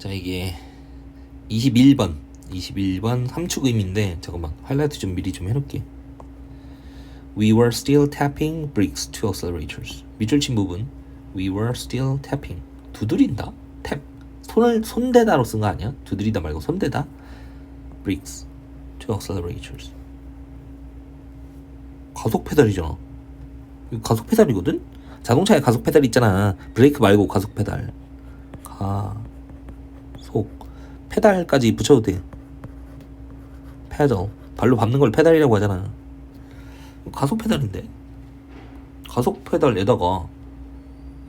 자 이게 21번 21번 3축 의미인데 잠깐만 하이라이트 좀 미리 좀 해놓을게 We were still tapping bricks to accelerators. 밑줄 친 부분. We were still tapping. 두드린다? 탭 손을 손대다로 쓴 거 아니야? 두드리다 말고 손대다? Bricks to accelerators. 가속 페달이잖아 가속 페달이거든? 자동차에 가속 페달 있잖아. 브레이크 말고 가속 페달. 가속 페달까지 붙여도 돼 페달 발로 밟는 걸 페달이라고 하잖아 가속 페달인데? 가속 페달에다가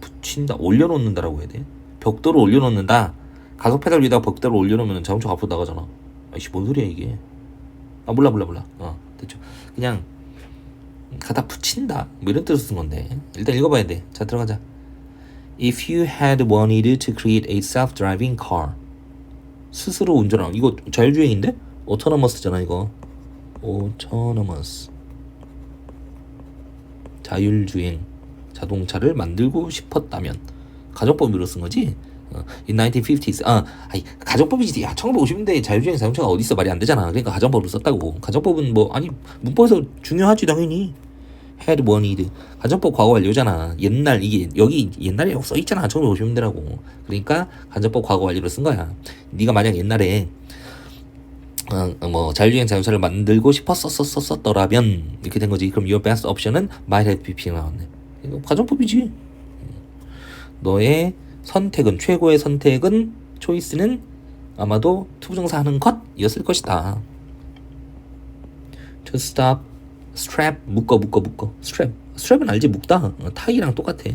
붙인다 올려놓는다라고 해야 돼? 벽돌을 올려놓는다. 가속 페달 위에다가 벽돌을 올려놓으면 자동차 앞으로 나가잖아. 아이씨 뭔 소리야 이게? 아 몰라 몰라 몰라. 어 됐죠. 그냥 갖다 붙인다. 뭐 이런 뜻으로 쓴 건데. 일단 읽어봐야 돼 자 들어가자. If you had wanted to create a self-driving car 스스로 운전하는 이거 자율주행인데? autonomous잖아 이거. autonomous. 자율주행. 자동차를 만들고 싶었다면. 가정법으로 쓴 거지? 어, in 1950s 아 아니 가정법이지. 야 1950년대 자율주행 자동차가 어디 있어? 말이 안 되잖아. 그러니까 가정법으로 썼다고. 가정법은 뭐 아니 문법에서 중요하지 당연히 had wanted 가정법 과거 완료잖아 옛날 이게 여기 옛날이라고 써 있잖아 1950년대라고 그러니까 가정법 과거 완료로 쓴 거야 네가 만약 옛날에 어, 뭐 자율주행 자동차를 만들고 싶었었었었더라면 이렇게 된 거지. 그럼 your best option은 might have been 나왔네. 이거 가정법이지. 너의 선택은 최고의 선택은 초이스는 아마도 투부정사 하는 것이었을 것이다. To stop strap 묶어 묶어 묶어. strap strap은 알지? 묶다. 어, 타이랑 똑같아.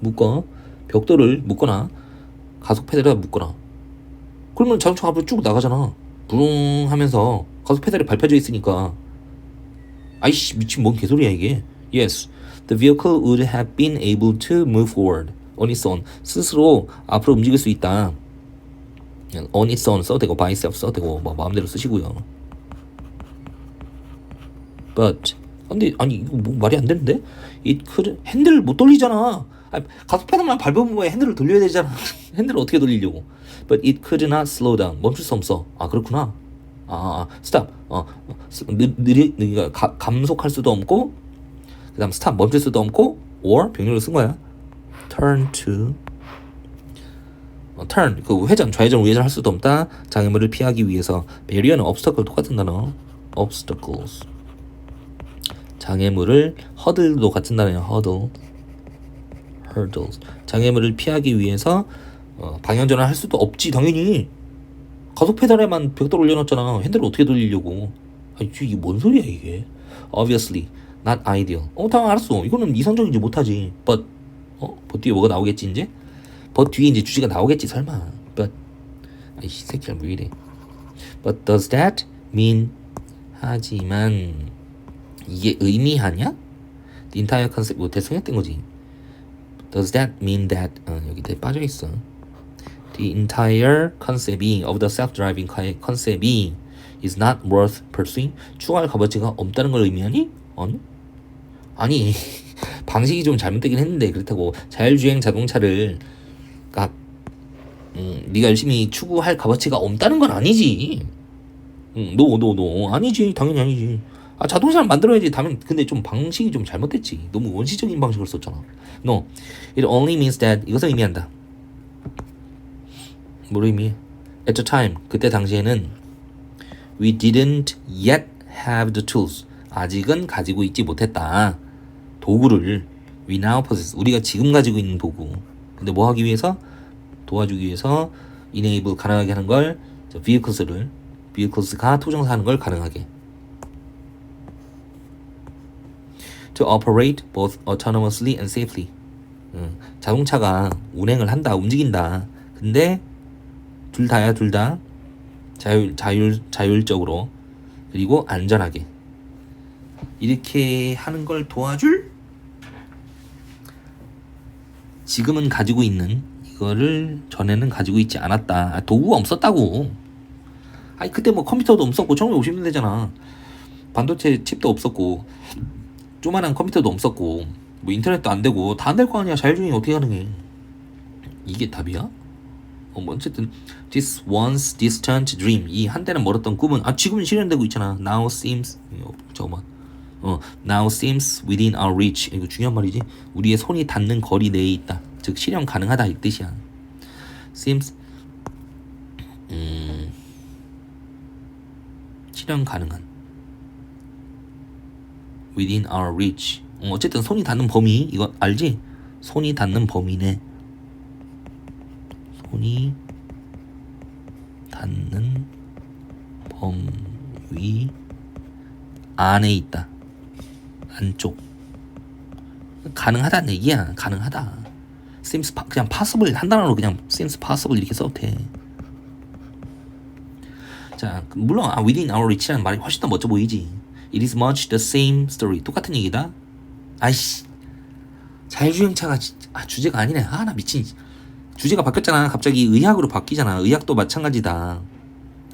묶어. 벽돌을 묶거나 가속 페달에다 묶거나. 그러면 자동차 앞으로 쭉 나가잖아. 부릉 하면서 가속 페달이 밟혀져 있으니까. 아이씨 미친 뭔 개소리야 이게. Yes, the vehicle would have been able to move forward on its own. 스스로 앞으로 움직일 수 있다. 그냥 on its own 써도 되고 by itself 써도 되고 뭐 마음대로 쓰시고요 But 근데 아니 이거 뭐 말이 안 되는데? It could 핸들을 못 돌리잖아. 아, 가속 페달만 밟으면 뭐 핸들을 돌려야 되잖아. 핸들을 어떻게 돌리려고? But it could not slow down. 멈출 수 없어. 아 그렇구나. 아, 아 stop. 어 느, 느리 그러니까 가, 감속할 수도 없고 그다음 stop. 멈출 수도 없고 or 병렬로 쓴 거야. Turn to. 어, turn. 그 회전 좌회전 우회전 할 수도 없다. 장애물을 피하기 위해서. barrier는 obstacle 똑같은 단어. Obstacles 장애물을 허들도 같은 단어예요 허들 hurdles. 장애물을 피하기 위해서 어, 방향 전환 할 수도 없지 당연히. 가속 페달에만 벽돌 올려놨잖아. 핸들을 어떻게 돌리려고. 아 이게 뭔 소리야 이게? Obviously not ideal. 어 당연 알았어. 이거는 이상적이지 못하지. But 어? but 뒤에 뭐가 나오겠지 이제? But 뒤에 이제 주제가 나오겠지 설마. But 아이씨 새끼야 왜 이래. But does that mean 하지만 이게 의미하냐? The entire concept 뭐 대성했던 거지 Does that mean that 어, 여기 대 빠져 있어. The entire concep이 of the self-driving car의 컨셉이 is not worth pursuing. 추가할 값어치가 없다는 걸 의미하니? 아니. 아니 방식이 좀 잘못되긴 했는데 그렇다고 자율주행 자동차를 각 음, 네가 열심히 추구할 값어치가 없다는 건 아니지. 응, 노, 노, 노. 아니지. 당연히 아니지. 아, 자동차를 만들어야지. 다면 근데 좀 방식이 좀 잘못됐지. 너무 원시적인 방식을 썼잖아. No. It only means that 이것을 의미한다. 뭘 의미해? At the time, 그때 당시에는 we didn't yet have the tools. 아직은 가지고 있지 못했다. 도구를 we now possess. 우리가 지금 가지고 있는 도구. 근데 뭐 하기 위해서? 도와주기 위해서 enable 가능하게 하는 걸저 vehicles를 vehicles가 투정사하는 걸 가능하게. To operate both autonomously and safely. 음, 자동차가 운행을 한다, 움직인다. 근데 둘 다야, 둘 다. 자율, 자율, 자율적으로. 그리고 안전하게. 이렇게 하는 걸 도와줄? 지금은 가지고 있는 이거를 전에는 가지고 있지 않았다. 아, 도구가 없었다고. 아니, 그때 뭐 컴퓨터도 없었고, 1950년대잖아. 반도체 칩도 없었고, 조만한 컴퓨터도 없었고 뭐 인터넷도 안 되고 다 안 될 거 아니야 자율주행이 어떻게 가능해 이게 답이야? 어, 뭐 어쨌든 this once distant dream 이 한때는 멀었던 꿈은 아 지금은 실현되고 있잖아. Now seems 어, 잠깐만. 어, now seems within our reach. 이거 중요한 말이지. 우리의 손이 닿는 거리 내에 있다. 즉 실현 가능하다 이 뜻이야. seems 음, 실현 가능한 within our reach. 어, 어쨌든 손이 닿는 범위 이거 알지? 손이 닿는 범위네. 손이 닿는 범위 안에 있다. 안쪽. 가능하다는 얘기야. 가능하다. seems 그냥 possible 한 단어로 그냥 seems possible 이렇게 써도 돼. 자, 물론 아, within our reach라는 말이 훨씬 더 멋져 보이지. It is much the same story. 똑같은 얘기다. 아이씨. 자율주행차가 아, 주제가 아니네. 아, 나 미친. 주제가 바뀌었잖아. 갑자기 의학으로 바뀌잖아. 의학도 마찬가지다.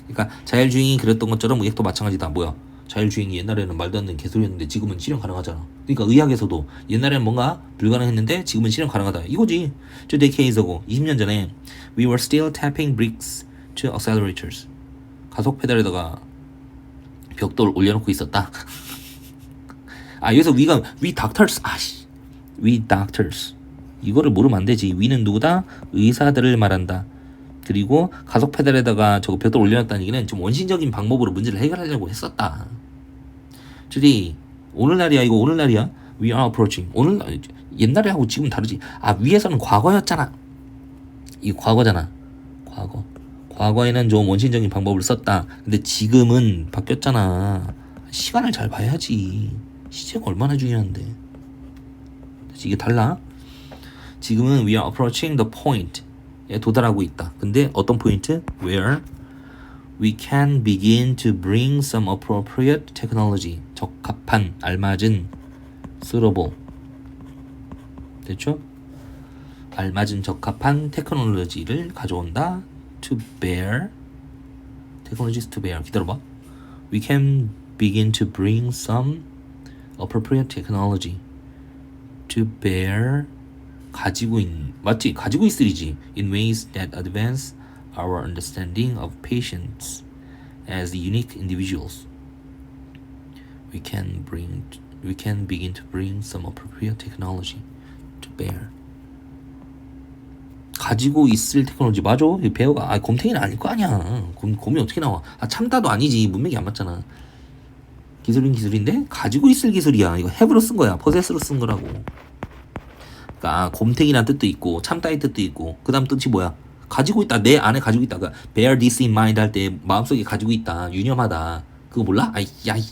그러니까 자율주행이 그랬던 것처럼 의학도 마찬가지다. 뭐야? 자율주행이 옛날에는 말도 안 되는 개소리였는데 지금은 실현 가능하잖아. 그러니까 의학에서도 옛날에는 뭔가 불가능했는데 지금은 실현 가능하다. 이거지. 저 ago, 20년 전에 we were still tapping brakes to accelerators. 가속 페달에다가 벽돌 올려놓고 있었다. 아 여기서 위가 we doctors 아씨 we doctors 이거를 모르면 안 되지. 위는 누구다? 의사들을 말한다. 그리고 가속 페달에다가 저거 벽돌 올려놨다는 얘기는 좀 원신적인 방법으로 문제를 해결하려고 했었다. 저기 오늘날이야 이거 오늘날이야. We are approaching. 오늘 옛날에 하고 지금 다르지. 아 위에서는 과거였잖아. 이 과거잖아. 과거. 과거에는 좀 원신적인 방법을 썼다. 근데 지금은 바뀌었잖아. 시간을 잘 봐야지. 시제가 얼마나 중요한데. 이게 달라. 지금은 we are approaching the point에 도달하고 있다. 근데 어떤 포인트? Where we can begin to bring some appropriate technology. 적합한, 알맞은, suitable. 됐죠? 알맞은 적합한 테크놀로지를 가져온다. To bear. technologies to bear. 기다려봐. We can begin to bring some appropriate technology to bear 가지고 있 맞지 가지고 있으리지 in ways that advance our understanding of patients as unique individuals. We can bring we can begin to bring some appropriate technology to bear. 가지고 있을 테크놀로지 맞아. 이 배우가 아 곰탱이는 아닐 거 아니야. 곰 곰이 어떻게 나와? 아 참다도 아니지. 문맥이 안 맞잖아. 기술인 기술인데 가지고 있을 기술이야. 이거 have로 쓴 거야. possess로 쓴 거라고. 그러니까 곰탱이란 뜻도 있고 참다의 뜻도 있고 그 다음 뜻이 뭐야? 가지고 있다. 내 안에 가지고 있다. 그러니까 bear this in mind 할 때 마음속에 가지고 있다. 유념하다. 그거 몰라? 아이 야. 이.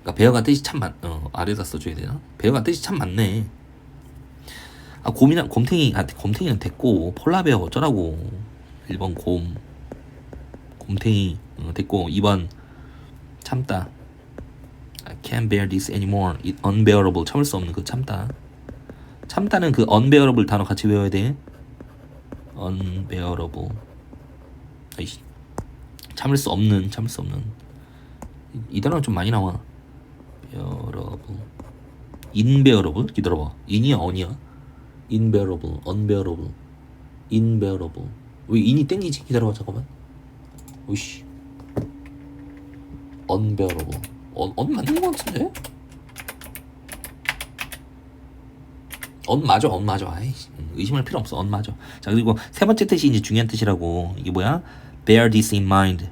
그러니까 배어가 뜻이 참 많. 어, 아래다 써줘야 되나? 배어가 뜻이 참 많네. 아 곰이랑 곰탱이 아 곰탱이는 됐고 폴라베어 어쩌라고. 1번 곰. 곰탱이 어, 됐고 2번 참다. I can't bear this anymore. It unbearable 참을 수 없는 그 참다. 참다는 그 unbearable 단어 같이 외워야 돼. unbearable. 아이씨. 참을 수 없는 참을 수 없는. 이, 이 단어는 좀 많이 나와. bearable. inbearable? 기다려봐. in이야 on이야 inbearable, unbearable, inbearable. 왜 인이 땡기지? 기다려봐 잠깐만. 오씨. unbearable. 언, 언 맞는 것 같은데? 언 맞아, 언 맞아. 아이씨, 의심할 필요 없어. 언 맞아. 자 그리고 세 번째 뜻이 이제 중요한 뜻이라고. 이게 뭐야? bear this in mind.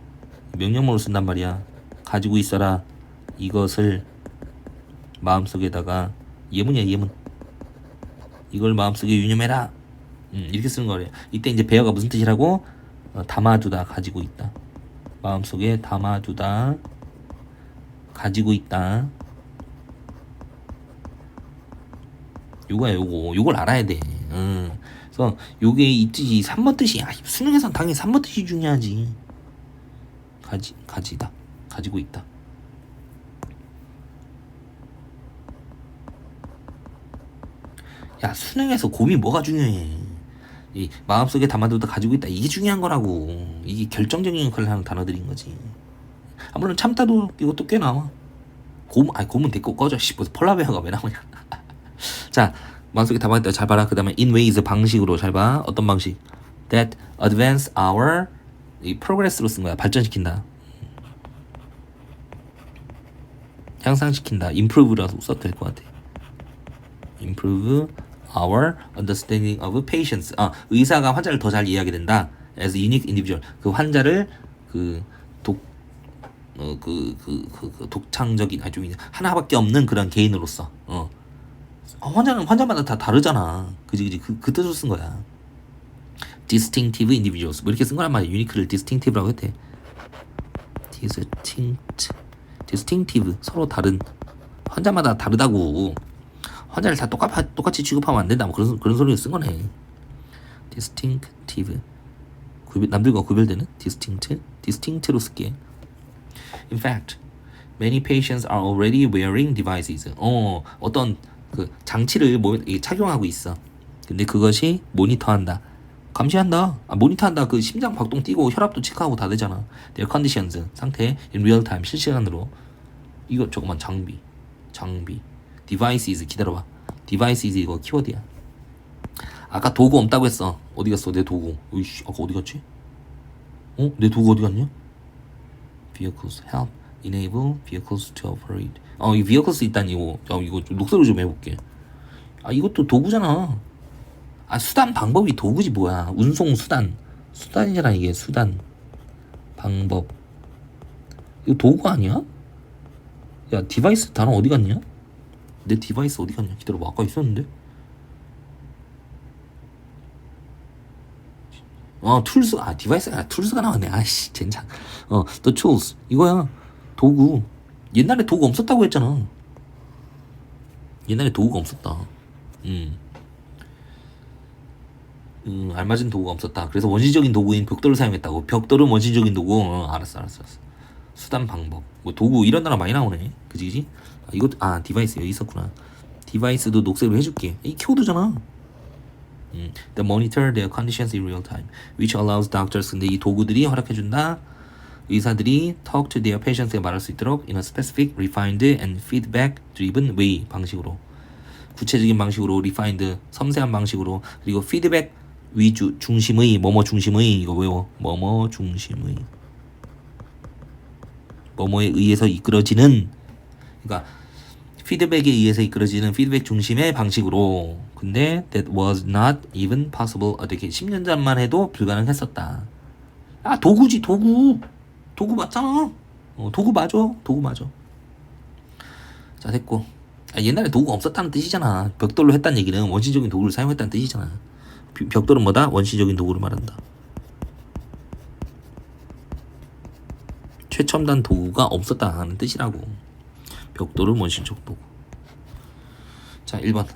명령어로 쓴단 말이야. 가지고 있어라. 이것을 마음속에다가 예문이야 예문. 이걸 마음속에 유념해라. 음, 이렇게 쓰는 거래요. 이때 이제 배어가 무슨 뜻이라고? 어, 담아두다, 가지고 있다. 마음속에 담아두다, 가지고 있다. 요거야, 요거. 요걸 알아야 돼. 음. 그래서 요게 이 뜻이 3번 뜻이, 아, 수능에선 당연히 3번 뜻이 중요하지. 가지, 가지다. 가지고 있다. 야 수능에서 곰이 뭐가 중요해? 이 마음속에 담아두다 가지고 있다. 이게 중요한 거라고. 이게 결정적인 역할을 하는 단어들인 거지. 아 물론 참다도 이것도 꽤 나와 곰 아니 곰은 데리고 꺼져 씨 무슨 폴라베어가 왜 나오냐. 자 마음속에 담아있다 잘 봐라. 그 다음에 in ways 방식으로 잘봐. 어떤 방식? That advance our 이 progress로 쓴 거야. 발전시킨다. 향상시킨다. improve라서 써도 될 것 같아. improve our understanding of patients 아 의사가 환자를 더 잘 이해하게 된다 as unique individual 그 환자를 그 독 어, 그, 그, 그, 그 독창적인 아주 하나밖에 없는 그런 개인으로서 어. 아, 환자는 환자마다 다 다르잖아. 그지 그지 그, 그 뜻으로 쓴 거야. distinctive individuals 뭐 이렇게 쓴 거란 말이야. 유니크를 distinctive라고 했대. distinct, distinctive 서로 다른 환자마다 다르다고. 환자를 다 똑같 똑같이 취급하면 안 된다. 뭐 그런 그런 소리를 쓴 거네. distinctive 구별, 남들과 구별되는 distinct, distinct로 쓸게. In fact, many patients are already wearing devices. 어, 어떤 그 장치를 이게 착용하고 있어. 근데 그것이 모니터한다. 감시한다. 아, 모니터한다. 그 심장 박동 뛰고 혈압도 체크하고 다 되잖아. Their conditions 상태 in real time 실시간으로. 이거 조금만 장비. 장비. Devices 기다려봐. devices 이거 키워드야. 아까 도구 없다고 했어. 어디 갔어? 내 도구. 으이씨, 아까 어디 갔지? 어? 내 도구 어디 갔냐? vehicles help enable vehicles to operate. 어, 이 vehicles 있다니 이거. 야, 이거 좀 녹색으로 좀 해 볼게. 아, 이것도 도구잖아. 아, 수단 방법이 도구지 뭐야. 운송 수단. 수단이잖아 이게 수단. 방법. 이거 도구 아니야? 야, 디바이스 단어 어디 갔냐? 내 디바이스 어디 갔냐? 기다려봐. 아까 있었는데. 어, 툴스, 아, 디바이스, 아, 툴스가 나왔네. 아씨, 젠장. 어, the tools. 이거야. 도구. 옛날에 도구 없었다고 했잖아. 옛날에 도구가 없었다. 음. 음, 알맞은 도구가 없었다. 그래서 원시적인 도구인 벽돌을 사용했다고. 벽돌은 원시적인 도구. 어, 알았어, 알았어, 알았어. 수단 방법. 뭐 도구 이런 단어 많이 나오네. 그지, 그지? 아, 이것, 아, 디바이스 여기 있었구나. 디바이스도 녹색으로 해줄게. 이 키워드잖아. 음, the monitor their conditions in real time, which allows doctors 근데 이 도구들이 허락해준다. 의사들이 talk to their patients에 말할 수 있도록 in a specific, refined and feedback-driven way 방식으로 구체적인 방식으로 refined 섬세한 방식으로 그리고 feedback 위주 중심의 뭐뭐 중심의 이거 외워 뭐뭐 중심의 뭐뭐에 의해서 이끌어지는 그러니까 피드백에 의해서 이끌어지는 피드백 중심의 방식으로. 근데 that was not even possible. a decade 10년 전만 해도 불가능했었다. 아 도구지 도구. 도구 맞잖아. 어, 도구 맞아. 도구 맞아. 자 됐고. 아, 옛날에 도구가 없었다는 뜻이잖아. 벽돌로 했다는 얘기는 원시적인 도구를 사용했다는 뜻이잖아. 비- 벽돌은 뭐다? 원시적인 도구를 말한다 최첨단 도구가 없었다는 뜻이라고. 벽돌은 원시적 도구 자 1번.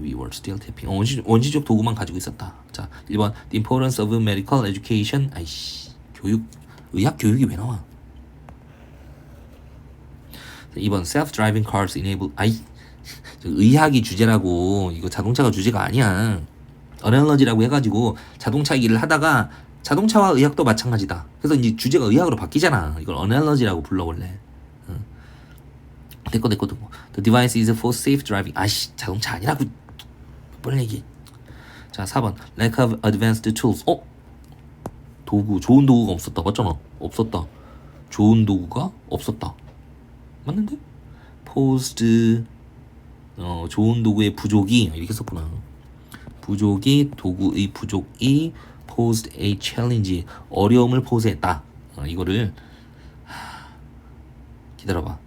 We were still tapping. 어, 원시, 원시적 도구만 가지고 있었다. 자 1번. The importance of medical education. 아이씨 교육 의학 교육이 왜 나와? 2번. self-driving cars enable 아이 저 의학이 주제라고. 이거 자동차가 주제가 아니야. 어널러지라고 해가지고 자동차 얘기를 하다가 자동차와 의학도 마찬가지다. 그래서 이제 주제가 의학으로 바뀌잖아. 이걸 어널러지라고 불러 원래. 응. 됐고 됐고 됐고 The device is for safe driving. 아씨 자동차 아니라고 뻔 얘기 자 4번. Lack of advanced tools. 어? 도구 좋은 도구가 없었다. 맞잖아. 없었다. 좋은 도구가 없었다. 맞는데? posed 어, 좋은 도구의 부족이 이렇게 썼구나. 부족이 도구의 부족이 posed a challenge 어려움을 포스했다. 어, 이거를 하, 기다려봐.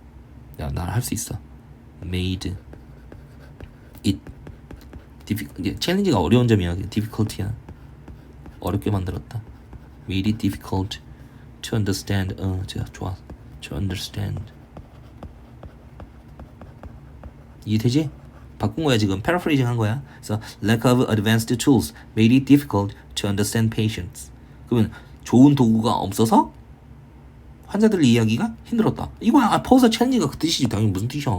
야, 나 할 수 있어. made it difficult. challenge가 어려운 점이야. difficult야. 어렵게 만들었다. made it difficult to understand. 어, 자, 좋아. to understand. 이해되지? 바꾼 거야 지금 paraphrasing 한 거야. 그래서 lack of advanced tools made it difficult to understand patients. 그러면 좋은 도구가 없어서 환자들 이야기가 힘들었다. 이거야. 아, pose challenge가 그 뜻이지. 당연히 무슨 뜻이야.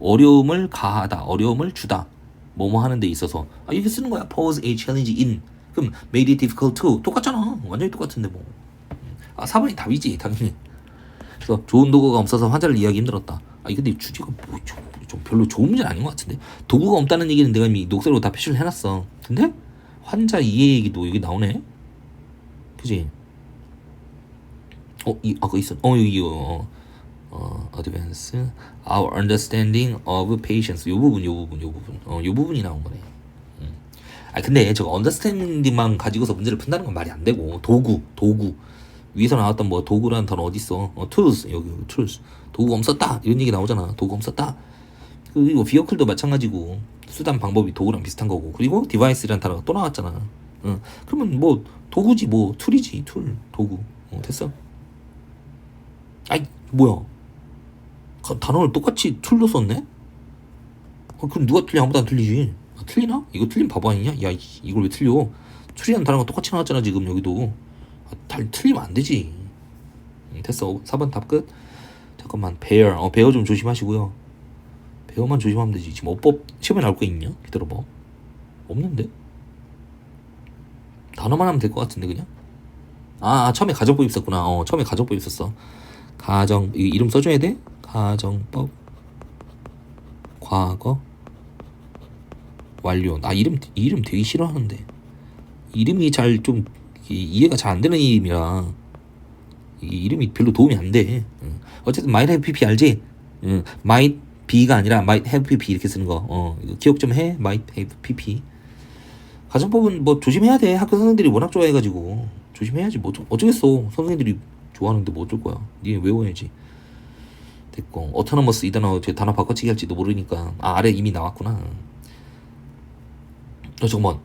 어려움을 가하다. 어려움을 주다. 뭐뭐 하는 데 있어서. 아, 이렇게 쓰는 거야. pose a challenge in. 그럼 made it difficult to. 똑같잖아. 완전히 똑같은데 뭐. 아, 4번이 답이지. 당연히. 그래서 좋은 도구가 없어서 환자를 이해하기 힘들었다. 아, 근데 주제가 뭐죠? 좀 별로 좋은 문제는 아닌 것 같은데 도구가 없다는 얘기는 내가 이미 녹색으로 다 표시를 해놨어 근데 환자 이해 얘기도 여기 나오네 그지 어, 이 아까 있어. 어, 여기 어, 어, advance our understanding of patients. 요 부분, 요 부분, 요 부분. 어, 요 부분이 나온 거네. 음. 아, 근데 저거 understanding만 가지고서 문제를 푼다는 건 말이 안 되고 도구, 도구. 위에서 나왔던 뭐 도구라는 단어 어디 있어? 어, tools 여기 tools. 도구가 없었다 이런 얘기 나오잖아. 도구가 없었다. 그리고 vehicle도 마찬가지고 수단 방법이 도구랑 비슷한 거고 그리고 device라는 단어가 또 나왔잖아. 어, 그러면 뭐 도구지 뭐 툴이지 툴 도구. 어, 됐어. 아이 뭐야 가- 단어를 똑같이 툴로 썼네? 어, 그럼 누가 틀려 아무도 안 틀리지 아, 틀리나? 이거 틀린 바보 아니냐? 야 이- 이걸 왜 틀려 툴이라는 단어가 똑같이 나왔잖아 지금 여기도 아, 달, 틀리면 안 되지 응, 됐어 4번 답 끝 잠깐만 bear 어 bear 좀 조심하시고요 bear만 조심하면 되지 지금 어법 시험에 나올 거 있냐? 기다려봐 없는데? 단어만 하면 될 것 같은데 그냥 아, 아, 처음에 가정법 있었구나. 어, 처음에 가정법 있었어. 가정 이 이름 써줘야 돼? 가정법 과거 완료. 나 이름 이 이름 되게 싫어하는데 이름이 잘 좀 이해가 잘 안 되는 이름이라 이 이름이 별로 도움이 안 돼. 응. 어쨌든 might have pp 알지? 응. might be가 아니라 might have pp 이렇게 쓰는 거. 어, 이거 기억 좀 해. might have pp. 가정법은 뭐 조심해야 돼. 학교 선생들이 워낙 좋아해가지고 조심해야지. 뭐 좀- 어쩌겠어. 선생님들이 좋아하는데 뭐 어쩔 거야. 니 외워야지. 됐고 어토너머스 이 단어 제 단어 바꿔치기 할지도 모르니까 아 아래 이미 나왔구나. 어 잠깐만.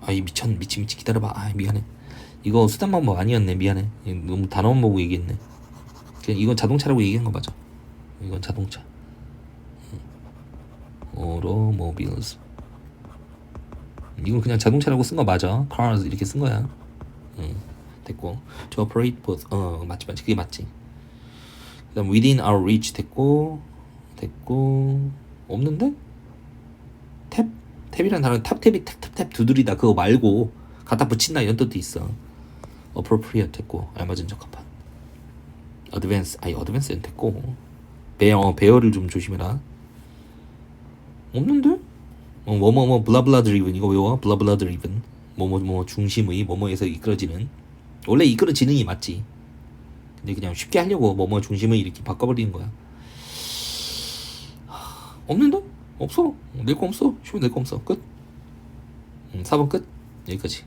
아이 미천 미치 미치 기다려봐. 아 미안해. 이거 수단 방법 아니었네. 미안해. 너무 단어만 보고 얘기했네. 그냥 이건 자동차라고 얘기한 거 맞아. 이건 자동차. 오토모빌스. 이건 그냥 자동차라고 쓴 거 맞아. cars 이렇게 쓴 거야. 응. 됐고. to operate both. 어, 맞지 맞지. 그게 맞지. 그 다음 within our reach 됐고. 됐고. 없는데? 탭? 탭이란 단어는 탑탭이 탭탭탭 두드리다 그거 말고 갖다 붙인다 이런 뜻도 있어. appropriate 됐고. 알맞은 적합한. advance. 아니 advance는 됐고. 배어 배어를 좀 조심해라. 없는데? 어, 뭐뭐뭐 블라블라 드리븐 이거 외워 블라블라 드리븐 뭐뭐 뭐 중심의 뭐뭐에서 이끌어지는. 원래 이끌어지는 이 맞지. 근데 그냥 쉽게 하려고 뭐뭐 중심의 이렇게 바꿔버리는 거야. 하, 없는데? 없어. 낼 거 없어. 쉬운 낼거 없어. 끝. 음, 4번 끝. 여기까지